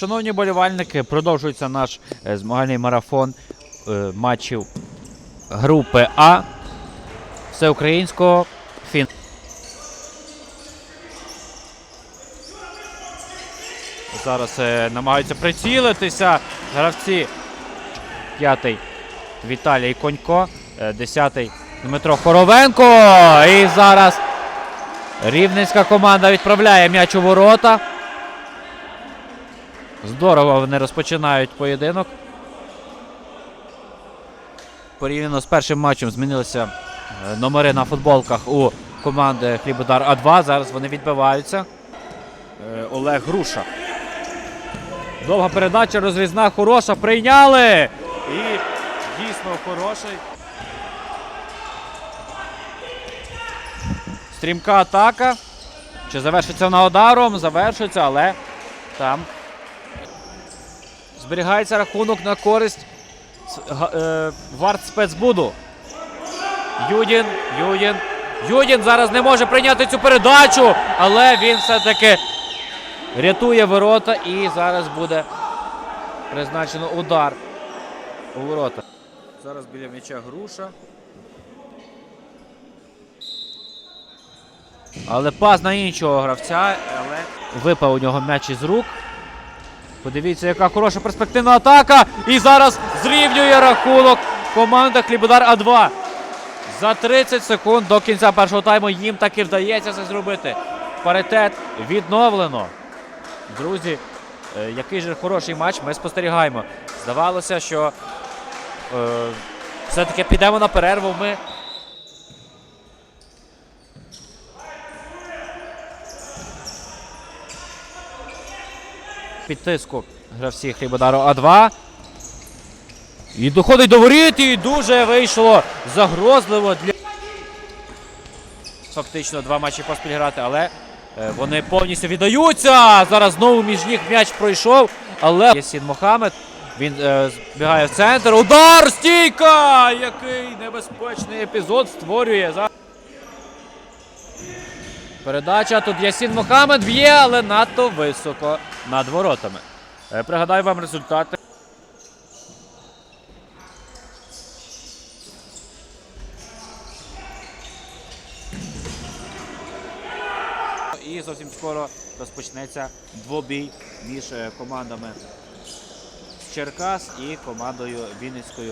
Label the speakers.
Speaker 1: Шановні болівальники, продовжується наш е, змагальний марафон е, матчів групи А всеукраїнського фін. Зараз е, намагаються прицілитися гравці. П'ятий Віталій Конько, десятий Дмитро Хоровенко. І зараз рівненська команда відправляє м'яч у ворота. Здорово вони розпочинають поєдинок. Порівняно з першим матчем змінилися е, номери на футболках у команди Хлібодар А2. Зараз вони відбиваються. Е, Олег Груша. Довга передача, розрізна хороша. Прийняли! І дійсно хороший. Стрімка атака. Чи завершиться вона ударом? Завершується, але там зберігається рахунок на користь е, варт спецбуду. Юдін, Юдін. Юдін зараз не може прийняти цю передачу, але він все-таки рятує ворота і зараз буде призначено удар у ворота. Зараз біля м'яча груша. Але пас на іншого гравця, але випав у нього м'яч із рук. Подивіться, яка хороша перспективна атака. І зараз зрівнює рахунок команда Хлібодар А2. За 30 секунд до кінця першого тайму їм таки вдається це зробити. Паритет відновлено. Друзі, е, який же хороший матч ми спостерігаємо. Здавалося, що е, все-таки підемо на перерву. Ми під тиску гравці Хлібодару А2. І доходить до воріт, і дуже вийшло загрозливо для. Фактично два матчі поспіль грати, але е, вони повністю віддаються. Зараз знову між ніг м'яч пройшов. Але Ясін Мохамед. Він е, збігає в центр. Удар! Стійка! Який небезпечний епізод створює. За- Передача тут Ясін Мохамед б'є, але надто високо над воротами. Е, Пригадаю вам результати. І зовсім скоро розпочнеться двобій між е, командами Черкас і командою Вінницької